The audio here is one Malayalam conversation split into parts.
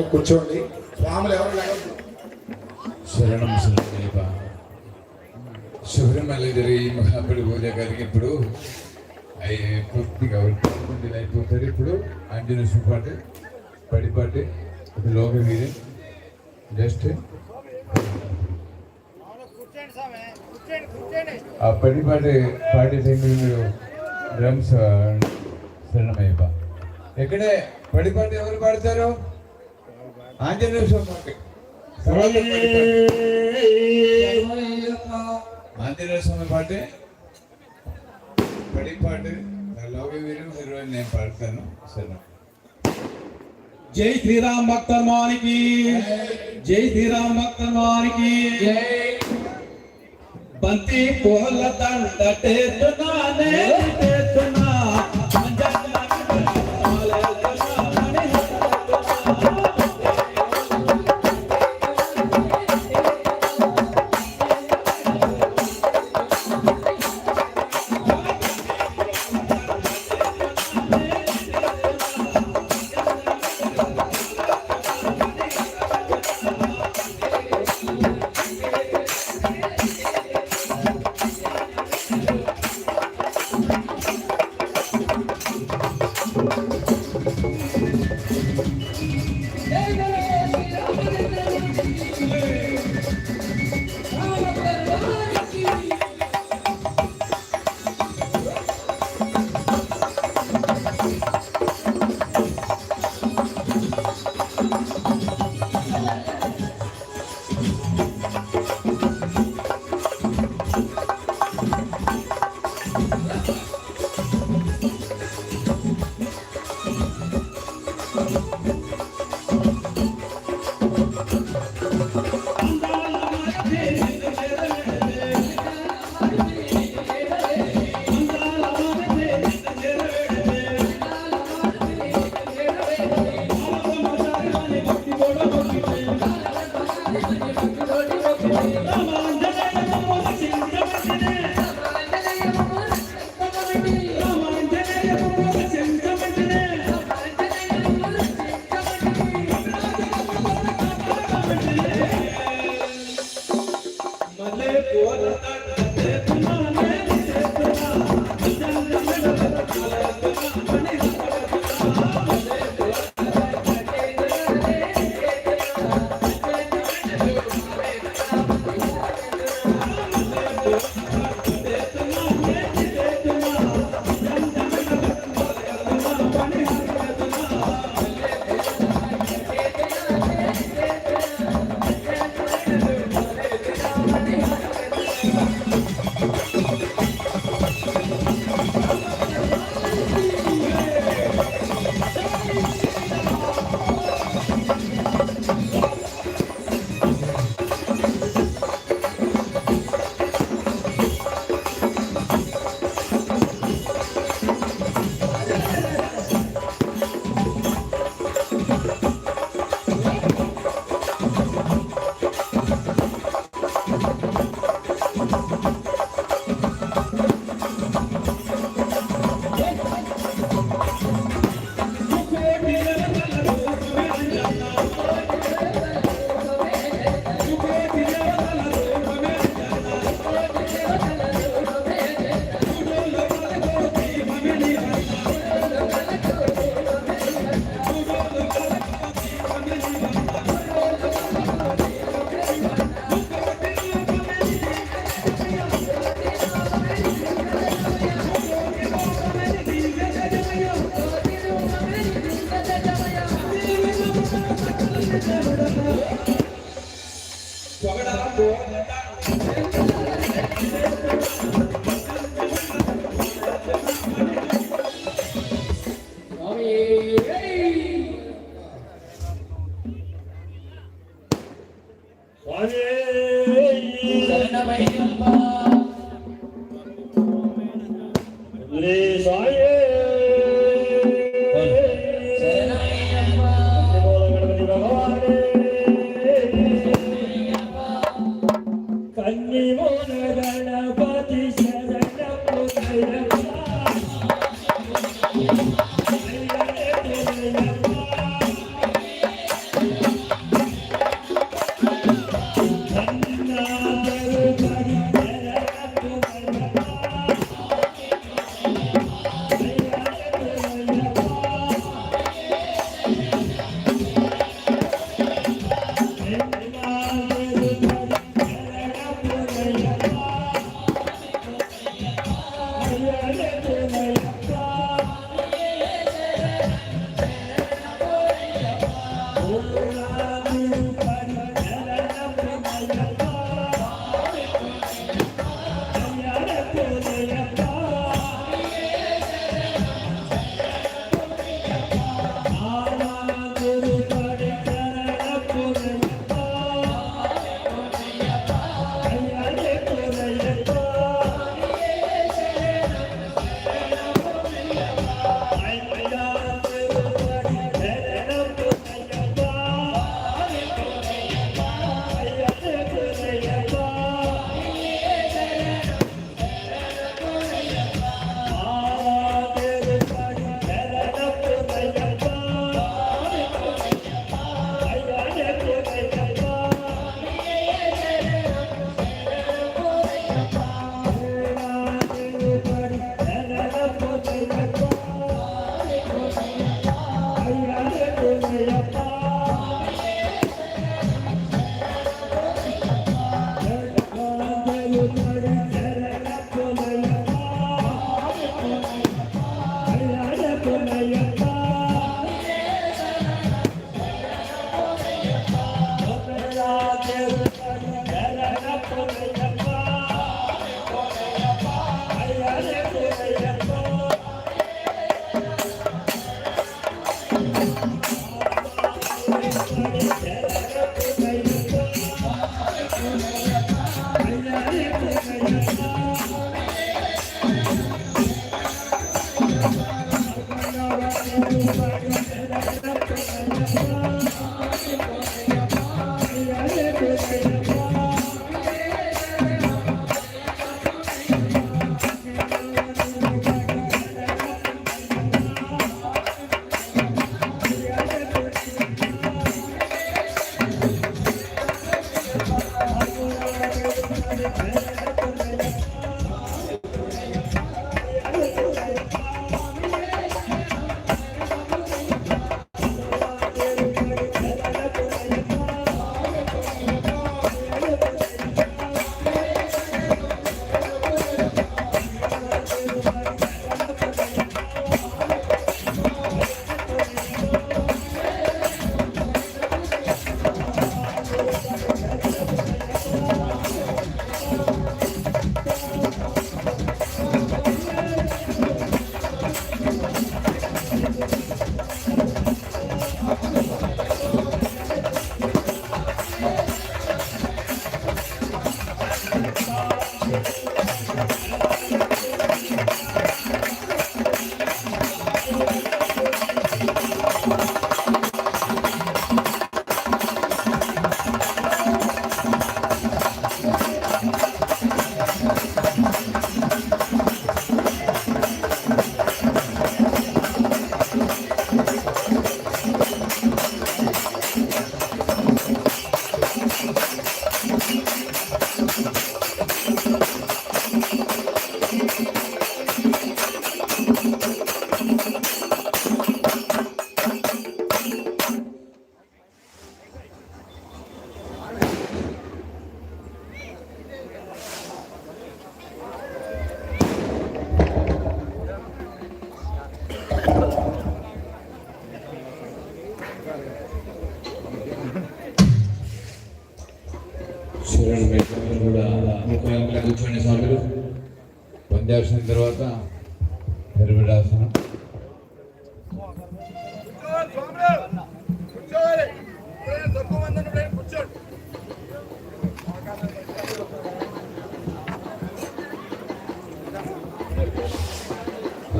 స్వాములు కూర్చోండి. రాములు ఎవరు లేవద్దు. శరణం శరణమేవ శబరిమల జరిగే మహాబలి పూజ గారికి ఇప్పుడు అయ్యి పూర్తిగా పూర్తిగా అయిపోతారు. ఇప్పుడు ఆంజనేయ సుపాటి పడిపాటి ఒక లోక వీరి. జస్ట్ ఆ పడిపాటి పాటి టైంలో మీరు డ్రమ్స్ శరణమయ్యప్ప ఎక్కడే పడిపాటి ఎవరు పాడతారు? ఆంజనేయ స్వామి ఆంజనేయ స్వామి పాటే. పడి పాటే. లోక వీరు మీరు నేను పాడతాను. సరే జై శ్రీరామ్ భక్తర్మానికి జై శ్రీరామ్ భక్తర్మానికి బంతి పూల దండటేస్తున్నానే.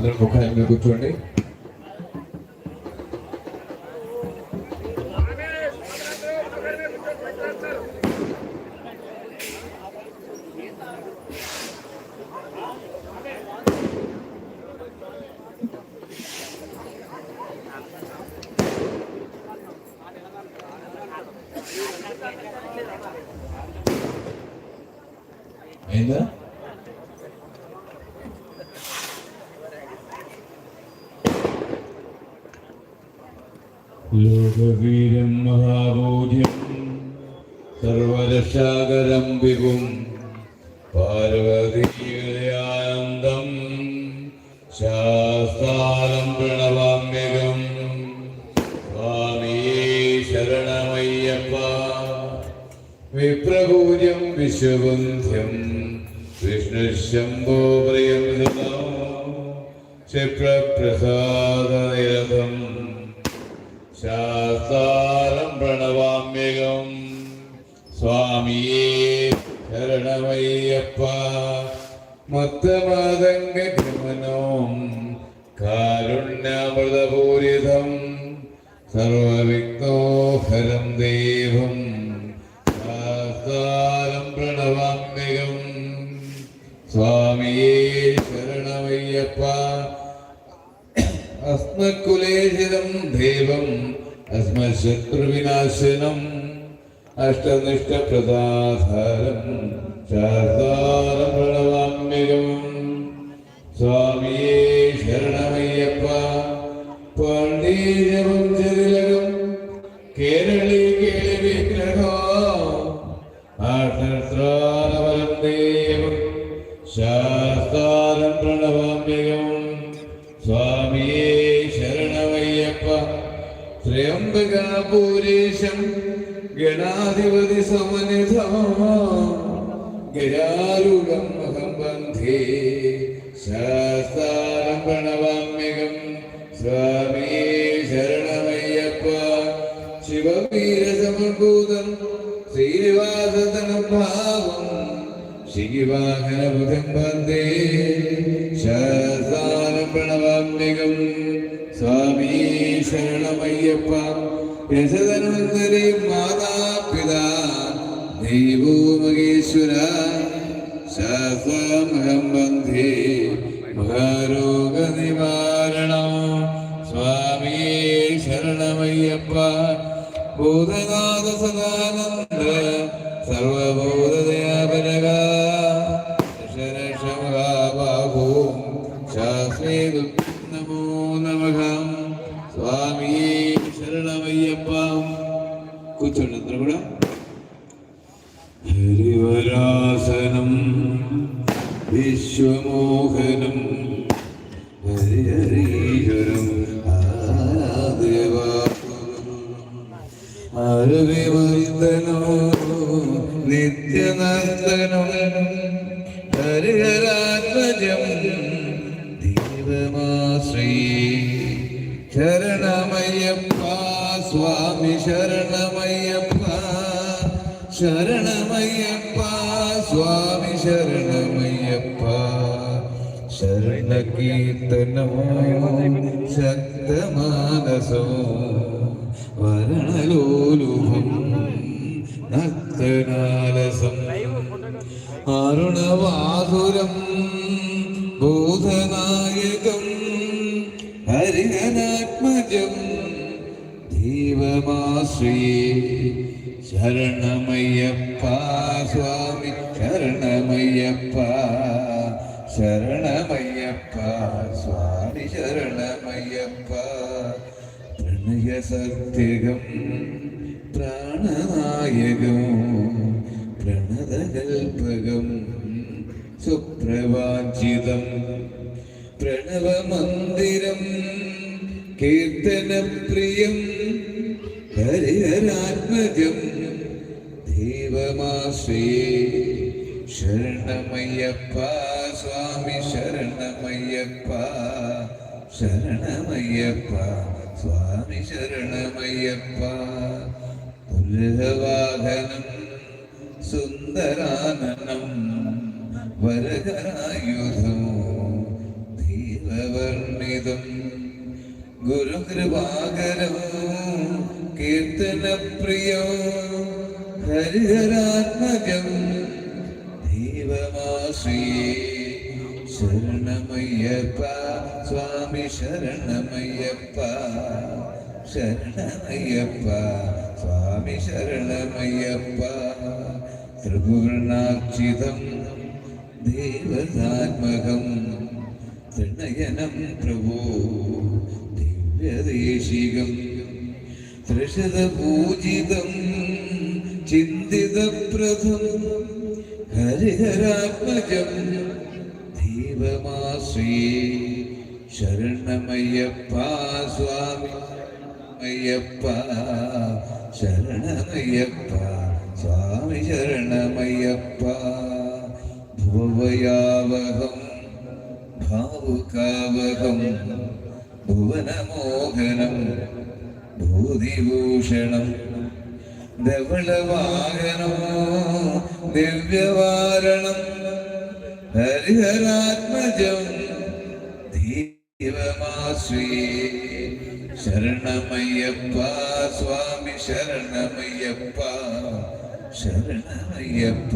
అందరూ ముఖ్యంగా కూర్చోండి. ശാസ്താരം പ്രണവാമ്യകം. സ്വാമിയേ ശരണമയ്യപ്പ. വിപ്രപൂജ്യം വിശ്വബന്ധ്യം. വിഷ്ണുശംഭോ പ്രിയം ക്ഷിപ്രപ്രസാദനിരതം ശാസ്താരം പ്രണവാമ്യകം. സ്വാമിയേ ശരണമയ്യപ്പ. മത്തമാതംഗമനോം കാരുണ്യാമൃതപൂരിതം സർവവിഘ്നോഹരം ദേവം ശാസ്താരം പ്രണവാമ്യകം സ്വാമിയേ ശരണമയ്യപ്പ അസ്മക്കുലേശിതം ദേവം അസ്മശത്രുവിനാശനം അഷ്ടനിഷ്ടപ്രദാധാരം ശാസ്താരം പ്രണവാമ്യകം സ്വാമിയേ ശരണമയ്യപ്പ പാണ്ഡീജവംശതിലകം കേരളീ കേളി വിഗ്രഹോ ആഷ്ട്രാനവരം ദേവം ശാസ്താരം പ്രണവാമ്യകം സ്വാമിയേ ശരണമയ്യപ്പ ത്രയംബകാപൂരീശം ഗണാധിപതി സമനിധം ഗജാരൂഢം അഹം ബന്ധേ ശാസ്താരം പ്രണവാമ്യകം സ്വാമിയേ ശരണമയ്യപ്പ. ശിവവീരസമഭൂതം ശ്രീനിവാസതനം ഭാവം ശിവാഹനബുധം വന്ദേ. ശാസ്താനം പ്രണവാമ്യകം സ്വാമീ ശരണമയ്യപ്പ. യശതനന്ദരി മാതാപിതാ. ദേവോ മഹേശ്വര. ശാസ്താമഹം വന്ദേ. മഹാരോഗനിവാരണം. സ്വാമിയേ ശരണമയ്യപ്പ ഭൂതനാഥ സദാനന്ദ സർവഭൂതദയാപരക ശരണക്ഷമഹാബാഹൂം ശാസ്ത്രേ നമോ നമഃ. స్వామియే శరణమయ్యప్ప కూర్చోండి అందరూ വിശ്വമോഹനം. അരുണവാസുരം ബോധനായകം ഹരിഹനാത്മജം ദൈവമാശ്രീ ശരണമയ്യപ്പ സ്വാമി ശരണമയ്യപ്പ ശരണമയ്യപ്പ സ്വാമി ശരണമയ്യപ്പ. പ്രണയസത്യകം പ്രാണനായകം പ്രണതകൽപകം സുപ്രവാഞ്ചിതം പ്രണവമന്ദിരം കീർത്തനപ്രിയം ഹരിഹരാത്മജം ദേവമാശ്രീ ശരണമയ്യപ്പ സ്വാമി ശരണമയ്യപ്പ ശരണമയ്യപ്പ സ്വാമി ശരണമയ്യപ്പ പുലഹവാഹനം സുന്ദരാനനം വരകരായുധം ധീരവർണിതം ഗുരുകൃപാകരം കീർത്തനപ്രിയോ ഹരിഹരാത്മജം ദൈവമാശ്രീ ശരണമയ്യപ്പ സ്വാമി ശരണമയ്യപ്പ ശരണമയ്യപ്പ സ്വാമി ശരണമയ്യപ്പ. ത്രിപുരണാർച്ചിതം ദേവതാത്മകം. തൃണയനം പ്രഭോ ദിവ്യദേശികം. ത്രിഷതപൂജിതം ചിന്തിതപ്രഥം ഹരിഹരാത്മജം ദൈവമാശ്രീ. ശരണമയ്യപ്പ സ്വാമി അയ്യപ്പ ശരണമയ്യപ്പ സ്വാമി ശരണമയ്യപ്പ. ഭുവയാവഹം ഭാവുകാവഹം ഭുവനമോഹനം ഭൂതിഭൂഷണം ധവളവാഹനം ദിവ്യവാരണം ഹരിഹരാത്മജം ദൈവമാശ്രീ ശരണമയ്യപ്പ സ്വാമി ശരണമയ്യപ്പ. ശരണമയ്യപ്പ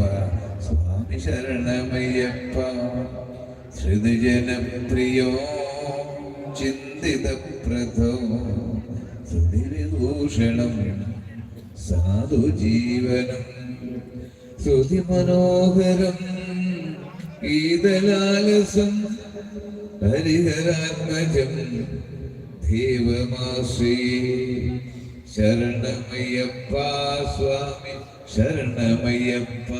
സ്വാമി ശരണമയ്യപ്പ ശ്രുതിജനപ്രിയോ ചിന്തിതപ്രദോ ശ്രുതിവിഭൂഷണം ശ്രുതി മനോഹരം ഗീതലാലസം ഹരിഹരാത്മജം ദേവമാശ്രീ ശരണമയ്യപ്പ സ്വാമി ശരണമയ്യപ്പ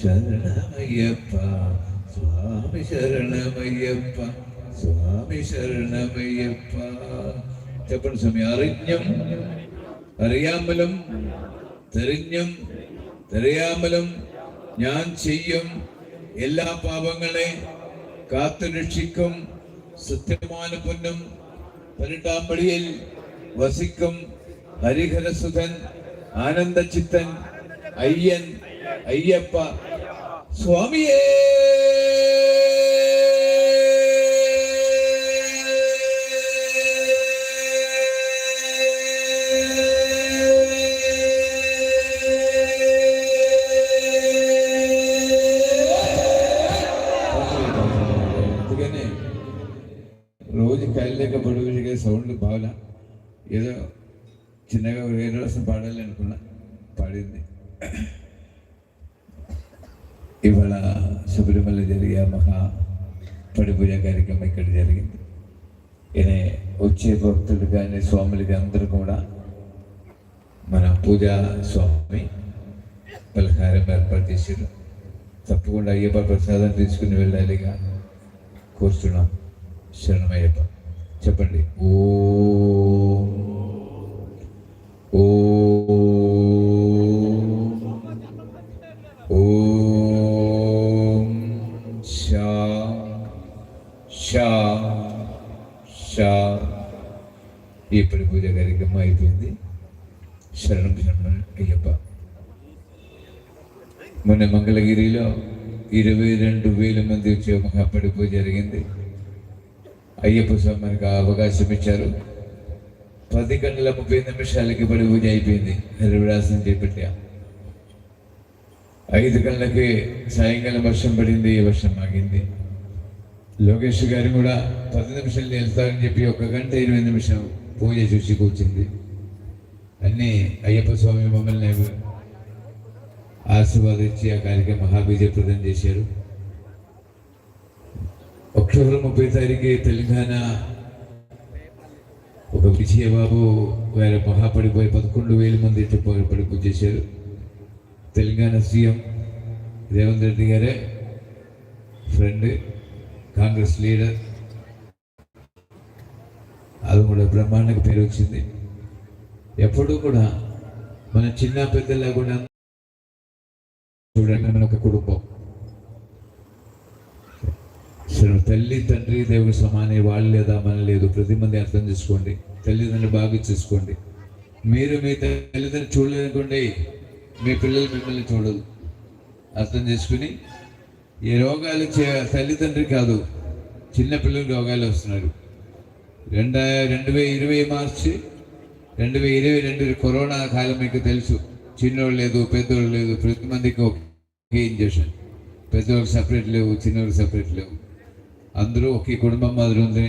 ശരണമയ്യപ്പ സ്വാമി ശരണമയ്യപ്പ സ്വാമി ശരണമയ്യപ്പ. ചപ്പൻ സ്വാമി അറിഞ്ഞും അറിയാമലും തെറിഞ്ഞും തെറിയാമലും ഞാൻ ചെയ്യും എല്ലാ പാപങ്ങളെ കാത്തു രക്ഷിക്കും സത്യമാന പൊന്നും പരിട്ടാമ്പടിയിൽ വസിക്കും ഹരിഹരസുധൻ. ആനന്ദചിത്തൻ അയ്യൻ അയ്യപ്പ സ്വാമിയേ! పాడాలి అనుకున్నా. పాడింది. ఇవాళ శబరిమల జరిగే మహా పడిపూజ కార్యక్రమం ఇక్కడ జరిగింది. ఈయన వచ్చే భక్తులు కానీ స్వాములు అందరూ కూడా మన పూజా స్వామి పలహారం ఏర్పాటు చేశారు. తప్పకుండా అయ్యప్ప ప్రసాదం తీసుకుని వెళ్ళాలిగా. కోరుతున్నాం. శరణమయ్యప్ప. చెప్పండి. ఓ. ఓ. ఇప్పుడు పూజ కార్యక్రమం అయిపోయింది శరణం శరణం అయ్యప్ప. మొన్న మంగళగిరిలో ఇరవై రెండు వేల మంది వచ్చే మహాపడి పూజ జరిగింది. అయ్యప్ప స్వామికి అవకాశం ఇచ్చారు. పది గంటల ముప్పై నిమిషాలకి పడి పూజ అయిపోయింది. హరివిలాసం చేపట్టా ఐదు గంటలకి సాయంకాలం వర్షం పడింది వర్షం ఆగింది. లోకేష్ గారు కూడా పది నిమిషాలు నిలుస్తారని చెప్పి ఒక గంట ఇరవై నిమిషం పూజ చూసి కూర్చుంది. అన్నీ అయ్యప్ప స్వామి మమ్మల్ని ఆశీర్వాదించి ఆ కార్యక్రమం మహాబీజప్రదం చేశారు. అక్టోబర్ ముప్పై తారీఖు తెలంగాణ ఒక విజయబాబు వేరే మహాపడిపోయి పదకొండు వేల మంది పడిపో చేశారు. తెలంగాణ సీఎం రేవంత్ రెడ్డి గారే ఫ్రెండ్ కాంగ్రెస్ లీడర్. అది కూడా బ్రహ్మాండకు పేరు వచ్చింది. ఎప్పుడూ కూడా మన చిన్న పెద్ద లేకుండా చూడండి మన ఒక కుటుంబం. తల్లి తండ్రి దేవుడు సమానే వాళ్ళు లేదా మన లేదు. ప్రతి మంది అర్థం చేసుకోండి. తల్లిదండ్రులు బాగా చూసుకోండి. మీరు మీ తల్లిదండ్రులు చూడలేదనుకోండి మీ పిల్లలు మిమ్మల్ని చూడదు అర్థం చేసుకుని ఈ రోగాలు చే- తల్లిదండ్రి కాదు చిన్న పిల్లలు రోగాలు వస్తున్నారు. రెండ రెండు వేల ఇరవై మార్చి రెండు వేల ఇరవై రెండు కరోనా కాలం మీకు తెలుసు. చిన్నోళ్ళు లేదు పెద్దోళ్ళు లేదు ప్రతి మందికి ఒకే ఇంజక్షన్. పెద్దోళ్ళకి సపరేట్ లేవు చిన్నోళ్ళకి సపరేట్ లేవు. అందరూ ఒకే కుటుంబం మాదిరి ఉంది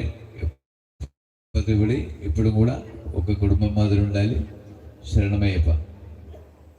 ఇప్పుడు కూడా ఒక కుటుంబం మాదిరి ఉండాలి. శరణమయ్యప్ప.